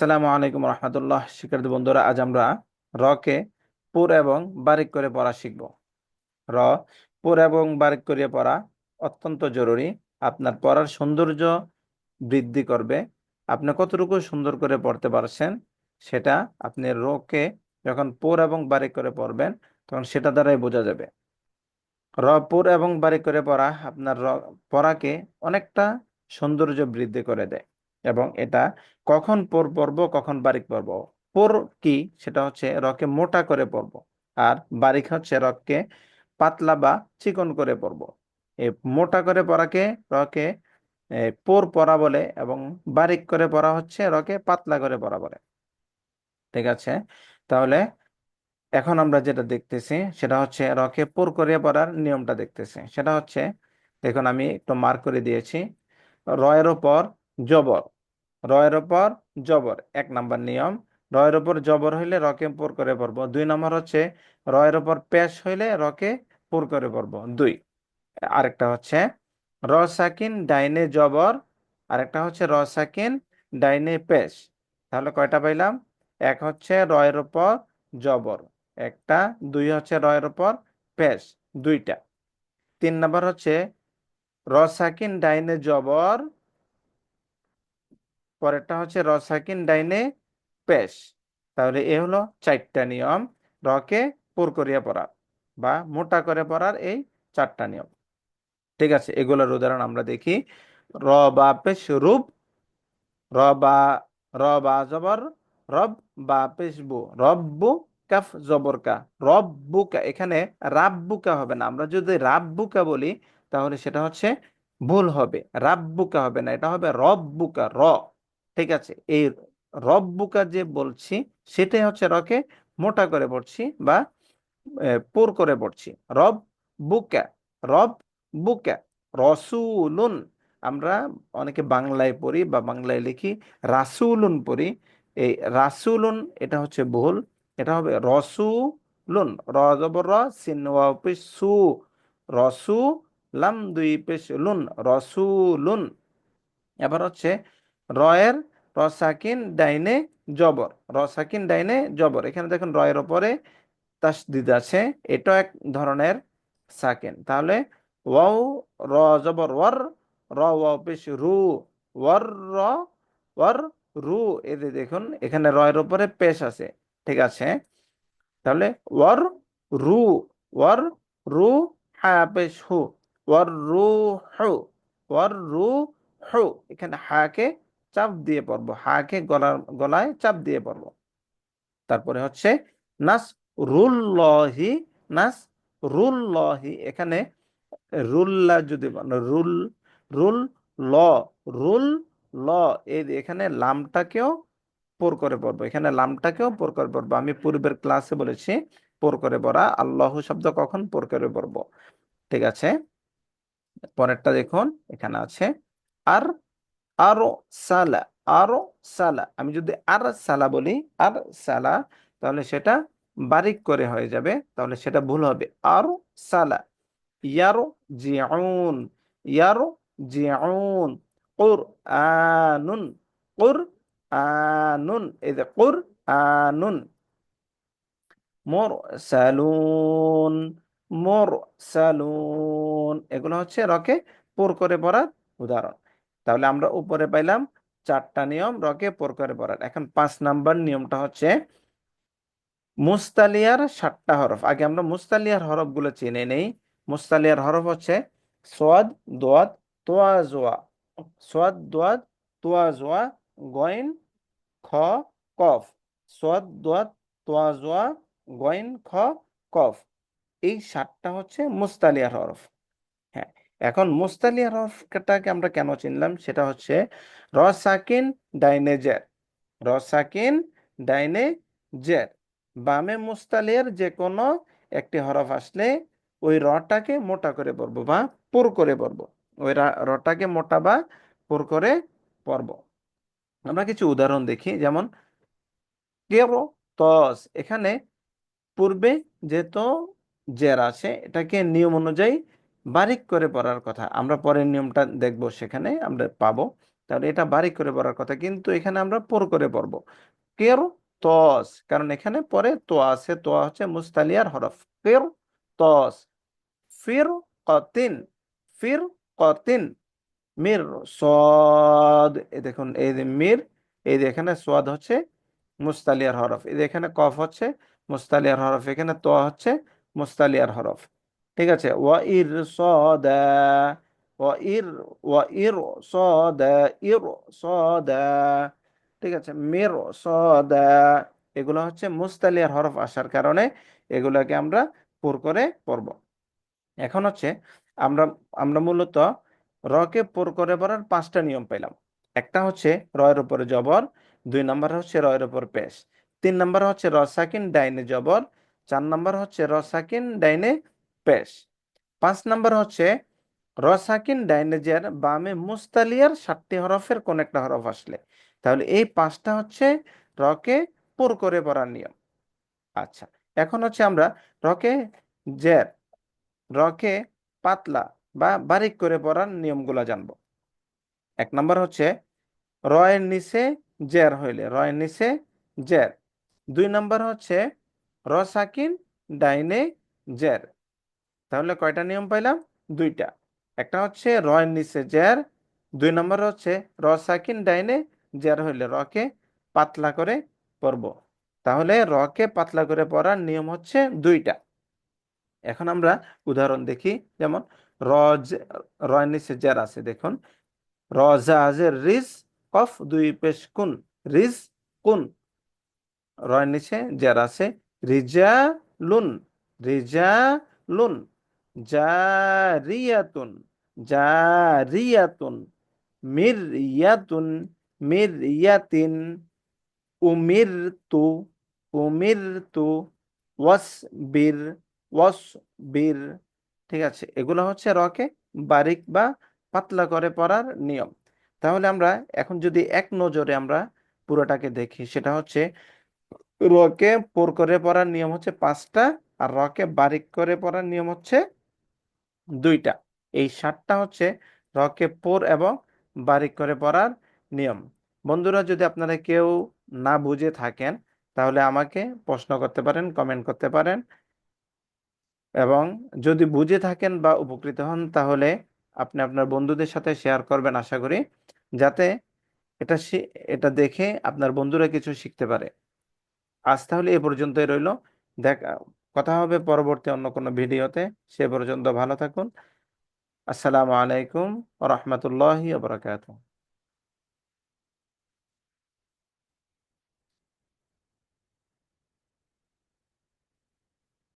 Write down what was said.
আসসালামু আলাইকুম রহমতুল্লাহ। শিক্ষার্থী বন্ধুরা, আজ আমরা র কে পুর এবং বারিক করে পড়া শিখব। র, পুর এবং বারিক করে পড়া অত্যন্ত জরুরি। আপনার পড়ার সৌন্দর্য বৃদ্ধি করবে। আপনি কতটুকু সুন্দর করে পড়তে পারছেন সেটা আপনি র কে যখন পুর এবং বারিক করে পড়বেন, তখন সেটা দ্বারাই বোঝা যাবে। র, পুর এবং বারিক করে পড়া আপনার র, পড়াকে অনেকটা সৌন্দর্য বৃদ্ধি করে দেয়। এবং এটা কখন পোর পড়ব কখন বারিক পড়ব পোর কি? সেটা হচ্ছে রকে মোটা করে পড়ব। আর বারিক হচ্ছে রককে পাতলা বা চিকন করে এই মোটা করে পড়াকে রকে পোর পড়া বলে এবং বারিক করে পড়া হচ্ছে রকে পাতলা করে পড়া বলে। ঠিক আছে? তাহলে এখন আমরা যেটা দেখতেছি, সেটা হচ্ছে রকে পোর করে পড়ার নিয়মটা দেখতেছি। সেটা হচ্ছে, দেখুন আমি একটু মার্ক করে দিয়েছি। রয়ের ওপর জবর। রয়ের ওপর জবর, এক নাম্বার নিয়ম। রয়ের ওপর জবর হইলে রকে পোর করে পড়ব। দুই নম্বর হচ্ছে রয়ের ওপর পেশ হইলে রকে পোর করে পড়ব। দুই। আরেকটা হচ্ছে র সাকিন ডাইনে জবর, আরেকটা হচ্ছে র সাকিন ডাইনে পেশ তাহলে কয়টা পাইলাম? এক হচ্ছে রয়ের ওপর জবর, একটা, দুই হচ্ছে রয়ের ওপর পেশ দুইটা। তিন নম্বর হচ্ছে র সাকিন ডাইনে জবর পরেরটা হচ্ছে র ডাইনে পেশ। তাহলে এ হলো চারটা নিয়ম, রকে পুর করিয়া পড়ার বা মোটা করে পড়ার এই চারটা নিয়ম। ঠিক আছে, এগুলোর উদাহরণ আমরা দেখি। র বা পেশ রূপ, র বা র বা জবর, রব বা পেশ বু রব্বু কাফ জবর কা রব্বুকা এখানে রাব্বুকা হবে না। আমরা যদি রাব্বুকা বলি, তাহলে সেটা হচ্ছে ভুল হবে। রাব্বুকা হবে না, এটা হবে রব্বুকা র। ঠিক আছে, এই রব্বুকা যে বলছি, সেটাই হচ্ছে রকে মোটা করে পড়ছি বা পুর করে পড়ছি। রব বুকা রব বুকা, রসুলুন। আমরা অনেকে বাংলায় পড়ি বা বাংলায় লিখি, রাসুলুন পড়ি। এই রাসুলুন, এটা হচ্ছে ভুল, এটা হবে রসুলুন। র জবর র রসু লাম দুই পেশ লুন, রসুলুন। এবার হচ্ছে রয়ের রসাকিন ডাইনে জবর, রসাকিন ডাইনে জবর। এখানে দেখুন, রয়ের ওপরে তাসদিদ আছে এটা এক ধরনের সাকিন। তাহলে ওয়াও, র জবর, ওয়ার, র ওয়াও পেশ রু, ওয়ার, র, ওয়ার, রু। এতে দেখুন, এখানে রয়ের ওপরে পেশ আছে, ঠিক আছে? তাহলে ওয়ার, রু ওয়ার, রু, হা পেশ হু, ওয়ার, রু, হু, ওয়ার, রু, হু। এখানে হাকে চাপ দিয়ে পড়ব। হাকে গলার, গলায় চাপ দিয়ে পড়ব। তারপরে হচ্ছে নাস রুল্লহি নাস রুল্লহি এখানে রুল্লা যদি রুল রুল ল রুল ল এই এখানে লামটাকেও পোর করে পড়ব। এখানে লামটাকেও পোর করে পড়ব। আমি পূর্বের ক্লাসে বলেছি, পোর করে পড়া, আল্লাহ শব্দ কখন পোর করে পড়ব? ঠিক আছে? পরেরটা দেখুন, এখানে আছে, আর আরও সালা আরও সালা। আমি যদি আর সালা বলি, আর সালা, তাহলে সেটা বারিক করে হয়ে যাবে, তাহলে সেটা ভুল হবে। আরও সালা ইয়ারো জিউন ইয়ারো জিউন কুর আনুন কুর আনুন এই যে কুর আনুন মোর সালুন মোর সালুন এগুলো হচ্ছে রকে পোর করে পড়ার উদাহরণ। তাহলে আমরা উপরে পাইলাম চারটা নিয়ম, রকে পোর করে পড়ার। এখন পাঁচ নাম্বার নিয়মটা হচ্ছে মুস্তালিয়ার সাতটা হরফ। আগে আমরা মুস্তালিয়ার হরফগুলো চিনে নেই। মুস্তালিয়ার হরফ হচ্ছে সোয়াদ, দোয়াদ তোয়া জোয়া সোয়াদ, দোয়াদ তোয়া জোয়া গইন, খ, কফ। সোয়াদ, দোয়াদ তোয়া জোয়া গইন, খ, কফ। এই সাতটা হচ্ছে মুস্তালিয়ার হরফ। এখন মুস্তালিয়ার হরফটাকে আমরা কেন চিনলাম? সেটা হচ্ছে র সাকিন ডাইনে জের র সাকিন ডাইনে জের বামে মুস্তালিয়ার যে কোনো একটি হরফ আসলে ওই রটাকে মোটা করে পড়ব বা পুর করে পড়ব। ওই রটাকে মোটা বা পুর করে পড়ব। আমরা কিছু উদাহরণ দেখি, যেমন কেরো, তস। এখানে পূর্বে যেহেতু জের আছে, এটাকে নিয়ম অনুযায়ী বারিক করে পড়ার কথা। আমরা পরের নিয়মটা দেখব সেখানে, আমরা পাবো। তাহলে এটা বারিক করে পড়ার কথা, কিন্তু এখানে আমরা পোর করে পড়ব। কের, তস, কারণ এখানে পরে তো আছে, তো হচ্ছে মুস্তালিয়ার হরফ। কের, তস। ফির, কতিন। ফির, কতিন। মির, সদ। এই দেখুন, এই যে মির, এই যে এখানে সোয়াদ হচ্ছে মুস্তালিয়ার হরফ। এই যে এখানে কফ হচ্ছে মুস্তালিয়ার হরফ। এখানে তো হচ্ছে মুস্তালিয়ার হরফ। ঠিক আছে? ওয়া ইর সদা ওয়া ইর ওয়া ইর সদা ইর ঠিক আছে? মির সদা, এগুলো হচ্ছে মুস্তালিয়ার হরফ আসার কারণে এগুলোকে আমরা পুর করে পড়ব। এখন হচ্ছে আমরা আমরা মূলত রকে পুর করে পড়ার পাঁচটা নিয়ম পেলাম। একটা হচ্ছে রয়ের উপরে জবর, দুই নম্বর হচ্ছে রয়ের উপর পেশ, তিন নম্বর হচ্ছে র সাকিন ডাইনে জবর, চার নম্বর হচ্ছে র সাকিন ডাইনে পেশ পাঁচ নম্বর হচ্ছে র সাকিন ডাইনে জের বামে মুস্তালিয়ার সাতটি হরফের কোন একটা হরফ আসলে। তাহলে এই পাঁচটা হচ্ছে রকে পুর করে পড়ার নিয়ম। আচ্ছা এখন হচ্ছে আমরা রকে জের, রকে পাতলা বা বারিক করে পড়ার নিয়মগুলো জানব। এক নম্বর হচ্ছে, রয়ের নিচে জের হইলে, রয়ের নিচে জের। দুই নম্বর হচ্ছে র সাকিন ডাইনে জের। তাহলে কয়টা নিয়ম পাইলাম? দুইটা। একটা হচ্ছে রয়ের নিচে জের দুই নম্বর হচ্ছে র সাকিন ডাইনে, জ্যার হইলে রকে পাতলা করে পড়ব তাহলে রকে পাতলা করে পড়ার নিয়ম হচ্ছে দুইটা। এখন আমরা উদাহরণ দেখি, যেমন রজ রয়ের নিচে জের আছে, দেখুন। রিজ কফ দুই পেশ কুন, রিজ কুন। রয়ের নিচে জের আছে রিজা লুন রিজা লুন। জারিয়াতুন জারিয়াতুন, মিরয়াতুন, মিরয়াতিন, উমিরতু উমিরতু, ওয়াসবির ওয়াসবির। ঠিক আছে, এগুলো হচ্ছে রকে বারিক বা পাতলা করে পড়ার নিয়ম। তাহলে আমরা এখন যদি এক নজরে আমরা পুরোটাকে দেখি, সেটা হচ্ছে রকে পোর করে পড়ার নিয়ম হচ্ছে পাঁচটা আর রকে বারিক করে পড়ার নিয়ম হচ্ছে দুইটা। এই সাতটা হচ্ছে রকে পোর এবং বারিক করে পড়ার নিয়ম। বন্ধুরা, যদি আপনারা কেউ না বুঝে থাকেন, তাহলে আমাকে প্রশ্ন করতে পারেন কমেন্ট করতে পারেন। এবং যদি বুঝে থাকেন বা উপকৃত হন, তাহলে আপনি আপনার বন্ধুদের সাথে শেয়ার করবেন, আশা করি, যাতে এটা এটা দেখে আপনার বন্ধুরা কিছু শিখতে পারে। আজ তাহলে এ পর্যন্তই রইল। দেখ কথা হবে পরবর্তী অন্য কোনো ভিডিওতে। সে পর্যন্ত ভালো থাকুন। আসসালামু আলাইকুম রহমতুল্লাহ